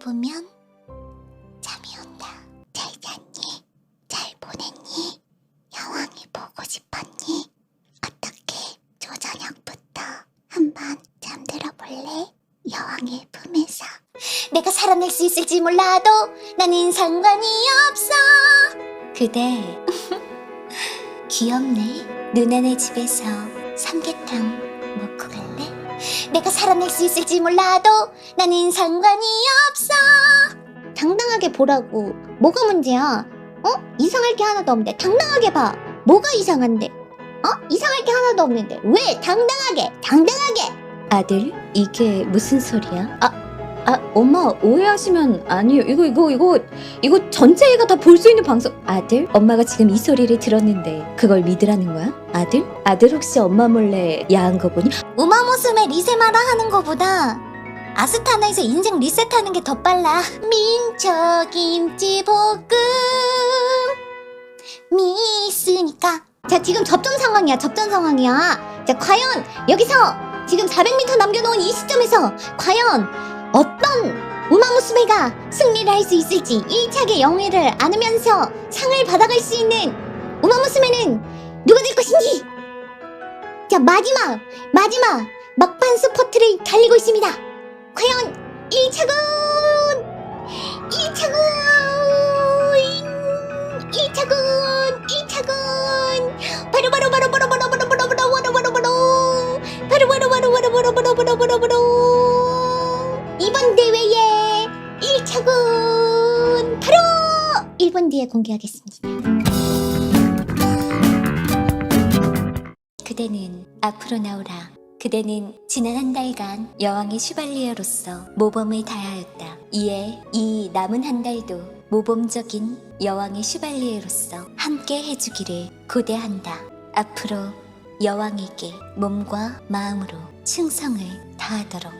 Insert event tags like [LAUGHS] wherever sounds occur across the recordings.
보면 여왕의 품에서 내가 살아낼 수 있을지 몰라도 나는 상관이 없어 그대 [LAUGHS] 귀엽네 누나네 집에서 삼계탕 먹고 갈래? 내가 살아낼 수 있을지 몰라도 나는 상관이 없어 당당하게 보라고 뭐가 문제야? 어? 이상할 게 하나도 없는데 당당하게 봐. 뭐가 이상한데? 어? 이상할 게 하나도 없는데 왜 당당하게 당당하게? 아들, 이게 무슨 소리야? 아, 아, 엄마 오해하시면 아니요. 이거 이거 이거 이거 전체가 다 볼 수 있는 방송. 아들, 엄마가 지금 이 소리를 들었는데 그걸 믿으라는 거야? 아들? 아들 혹시 엄마 몰래 야한 거 보니? 우마모스메 리세마라 하는 거보다 아스타나에서 인생 리셋하는 게 더 빨라. 민초김치 볶음 미 있으니까. 자 지금 접전 상황이야. 접전 상황이야. 자 과연 여기서 지금 400m 남겨놓은 이 시점에서 과연 어떤 우마무스메가 승리를 할 수 있을지 1차계 영예를 안으면서 상을 받아갈 수 있는 우마무스메는 누가 될 것인지. 자 마지막 마지막 막판 스포트를 달리고 있습니다. 과연 1차군 바로 1분 뒤에 공개하겠습니다 그대는 앞으로 나오라. 그대는 지난 한 달간 여왕의 슈발리어로서 모범을 다하였다. 이에 이 남은 한 달도 모범적인 여왕의 슈발리어로서 함께 해주기를 고대한다. 앞으로 여왕에게 몸과 마음으로 충성을 다하도록.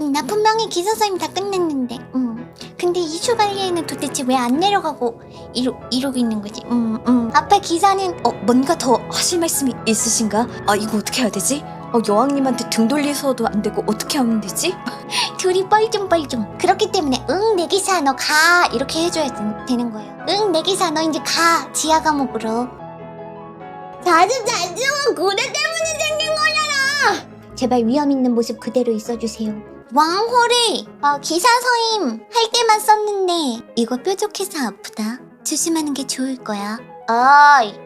응, 나 분명히 기사 사임 다 끝냈는데. 응. 근데 이 슈 발리에는 도대체 왜 안 내려가고 이러, 이러고 있는 거지? 응, 응. 앞에 기사는 어, 뭔가 더 하실 말씀이 있으신가? 아, 이거 어떻게 해야 되지? 어, 여왕님한테 등 돌리서도 안 되고 어떻게 하면 되지? [LAUGHS] 둘이 뻘쭘뻘쭘. 그렇기 때문에 응, 내 기사 너 가. 이렇게 해줘야 되, 는 거예요. 응, 내 기사 너 이제 가. 지하 감옥으로. 자주 자주 고대 때문에 생긴 거잖아. 제발 위험 있는 모습 그대로 있어주세요. 왕호를 어, 기사 서임 할 때만 썼는데 이거 뾰족해서 아프다. 조심하는 게 좋을 거야. 아이,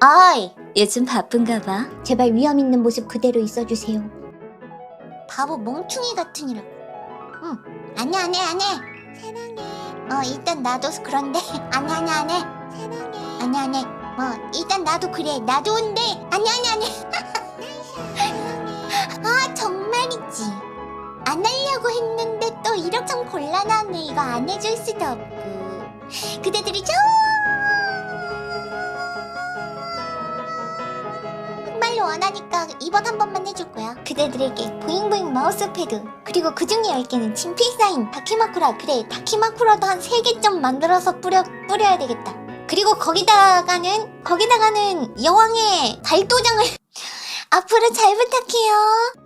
아이. 요즘 바쁜가 봐. 제발 위험 있는 모습 그대로 있어주세요. 바보 멍충이 같으니라고. 응, 안 해 안 해 안 해. 사랑해. 어 일단 나도 그런데 안 해 안 해 안 해. 사랑해. 안 해 안 해. 어 일단 나도 그래 나도 온대. 안해 안 해 안 해. 안 하려고 했는데 또 이렇게 참 곤란하네. 이거 안 해줄 수도 없고. 그대들이 정말로 원하니까 이번 한 번만 해줄 거야. 그대들에게 보잉보잉 마우스패드 그리고 그 중에 10개는 친필 사인 다키마쿠라 그래 다키마쿠라도 한 3개쯤 만들어서 뿌려, 뿌려야 되겠다. 그리고 거기다가는 거기다가는 여왕의 발도장을 [LAUGHS] 앞으로 잘 부탁해요.